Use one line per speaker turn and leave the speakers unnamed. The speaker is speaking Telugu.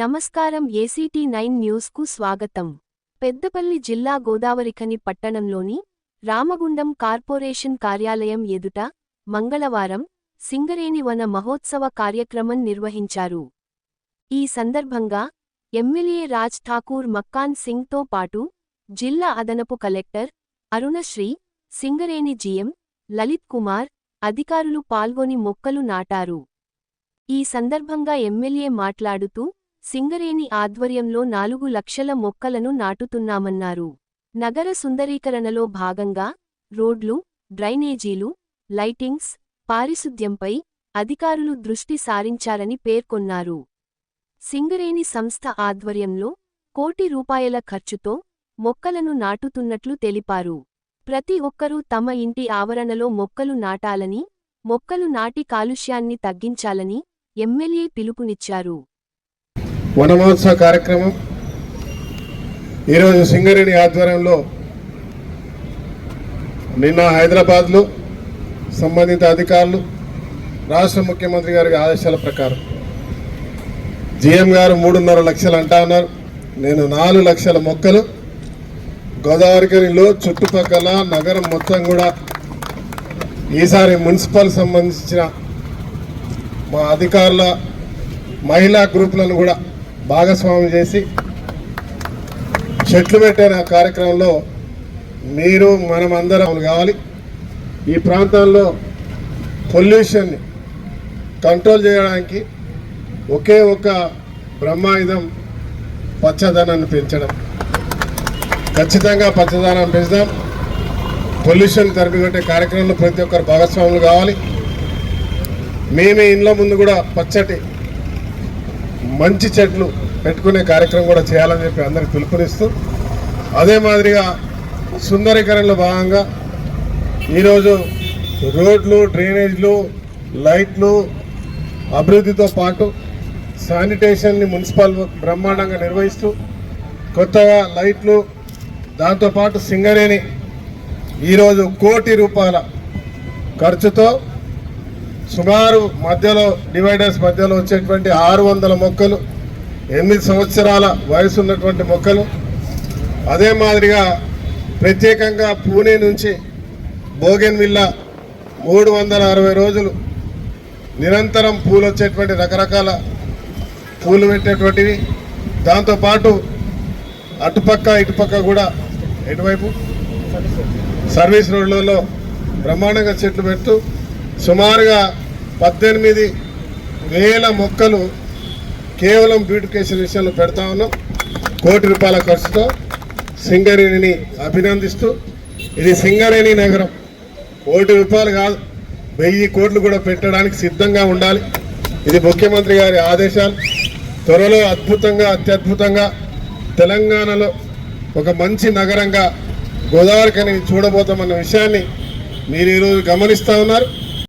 నమస్కారం ఏసీటీ నైన్ న్యూస్కు స్వాగతం. పెద్దపల్లి జిల్లా గోదావరిఖని పట్టణంలోని రామగుండం కార్పొరేషన్ కార్యాలయం ఎదుట మంగళవారం సింగరేణి వన మహోత్సవ కార్యక్రమం నిర్వహించారు. ఈ సందర్భంగా ఎమ్మెల్యే రాజ్ ఠాకూర్ మక్కాన్ సింగ్తో పాటు జిల్లా అదనపు collector Arunasri Singareni G M Lalith Kumar అధికారులు పాల్గొని మొక్కలు నాటారు. ఈ సందర్భంగా ఎమ్మెల్యే మాట్లాడుతూ సింగరేణి ఆధ్వర్యంలో నాలుగు లక్షల మొక్కలను నాటుతున్నామన్నారు. నగర సుందరీకరణలో భాగంగా రోడ్లు డ్రైనేజీలు లైటింగ్స్ పారిశుద్ధ్యంపై అధికారులు దృష్టి సారించారని పేర్కొన్నారు. సింగరేణి సంస్థ ఆధ్వర్యంలో కోటి రూపాయల ఖర్చుతో మొక్కలను నాటుతున్నట్లు తెలిపారు. ప్రతి ఒక్కరూ తమ ఇంటి ఆవరణలో మొక్కలు నాటాలని మొక్కలు నాటి కాలుష్యాన్ని తగ్గించాలని ఎమ్మెల్యే పిలుపునిచ్చారు.
వనమహోత్సవ కార్యక్రమం. ఈరోజు సింగరేణి ఆధ్వర్యంలో నిన్న హైదరాబాద్లో సంబంధిత అధికారులు రాష్ట్ర ముఖ్యమంత్రి గారి ఆదేశాల ప్రకారం జిఎం గారు మూడున్నర లక్షలు అంటా ఉన్నారు. నేను నాలుగు లక్షల మొక్కలు గోదావరికనిలో చుట్టుపక్కల నగరం మొత్తం కూడా ఈసారి మున్సిపల్ సంబంధించిన మా అధికారుల మహిళా గ్రూపులను కూడా భాగస్వామ్యం చేసి చెట్లు పెట్టిన కార్యక్రమంలో. మీరు మనం అందరం కావాలి. ఈ ప్రాంతంలో పొల్యూషన్ని కంట్రోల్ చేయడానికి ఒకే ఒక బ్రహ్మాయుధం పచ్చదనాన్ని పెంచడం. ఖచ్చితంగా పచ్చదనాన్ని పెంచుదాం. పొల్యూషన్ తరిమికొట్టే కార్యక్రమంలో ప్రతి ఒక్కరు భాగస్వాములు కావాలి. మేమే ఇండ్ల ముందు కూడా పచ్చటి మంచి చెట్లు పెట్టుకునే కార్యక్రమం కూడా చేయాలని చెప్పి అందరికి పిలుపునిస్తూ అదే మాదిరిగా సుందరీకరణలో భాగంగా ఈరోజు రోడ్లు డ్రైనేజ్లు లైట్లు అభివృద్ధితో పాటు శానిటేషన్ని మున్సిపల్ బ్రహ్మాండంగా నిర్వహిస్తూ కొత్తగా లైట్లు దాంతోపాటు సింగరేణి ఈరోజు కోటి రూపాయల ఖర్చుతో సుమారు మధ్యలో డివైడర్స్ మధ్యలో వచ్చేటువంటి ఆరు వందల మొక్కలు ఎనిమిది సంవత్సరాల వయసు ఉన్నటువంటి మొక్కలు. అదే మాదిరిగా ప్రత్యేకంగా పూణే నుంచి బోగెన్ విల్లా మూడు వందల అరవై రోజులు నిరంతరం పూలు వచ్చేటువంటి రకరకాల పూలు పెట్టేటువంటివి. దాంతోపాటు అటుపక్క ఇటుపక్క కూడా ఎటువైపు? సర్వీస్ రోడ్లలో బ్రహ్మాండంగా చెట్లు పెడుతూ సుమారుగా పద్దెనిమిది వేల మొక్కలు కేవలం బ్యూటిఫికేషన్ విషయంలో పెడతా ఉన్నాం. కోటి రూపాయల ఖర్చుతో సింగరేణిని అభినందిస్తూ ఇది సింగరేణి నగరం. కోటి రూపాయలు కాదు వెయ్యి కోట్లు కూడా పెట్టడానికి సిద్ధంగా ఉండాలి. ఇది ముఖ్యమంత్రి గారి ఆదేశాలు. త్వరలో అద్భుతంగా అత్యద్భుతంగా తెలంగాణలో ఒక మంచి నగరంగా గోదావరికని చూడబోతామన్న విషయాన్ని మీరు ఈరోజు గమనిస్తూ ఉన్నారు.